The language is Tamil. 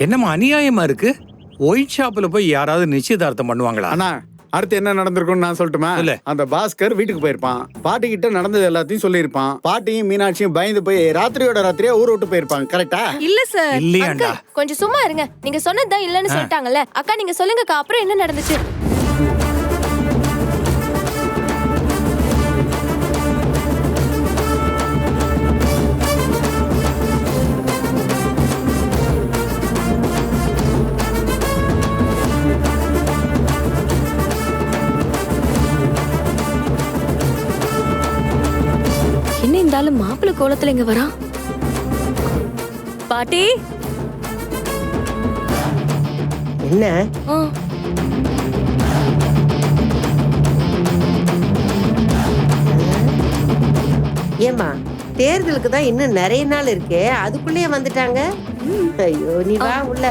என்னம்மா அநியாயமா இருக்கு? ஒயிட் ஷாப்ல போய் யாராவது நிச்சயதார்த்தம் பண்ணுவாங்களா? அண்ணா அடுத்து என்ன நடந்திருக்கும்னு நான் சொல்லட்டுமா? சொல்லு. அந்த பாஸ்கர் வீட்டுக்கு போயிருப்பான். பாட்டி கிட்ட நடந்தது எல்லாத்தையும் சொல்லியிருப்பான். பாட்டியும் மீனாட்சியும் பயந்து போய் ராத்திரியோட ராத்திரியா ஊர் விட்டு போயிருப்பாங்க. கரெக்டா இல்ல சார் இல்லையாண்டா? கொஞ்சம் சும்மா இருங்க. நீங்க சொன்னதுதான் இல்லன்னு சொல்லிட்டாங்கல்ல. அக்கா நீங்க சொல்லுங்கக்கா. அப்புறம் என்ன நடந்துச்சு? என்ன இந்த ஆளு மாப்பிள்ளை கோலத்துல இங்க வரா? பாட்டி? என்ன? ஏமா தேர்தலுக்கு தான் இன்னும் நிறைய நாள் இருக்கே அதுக்குள்ளேயே வந்துட்டாங்க? ஐயோ நீ வா உள்ள.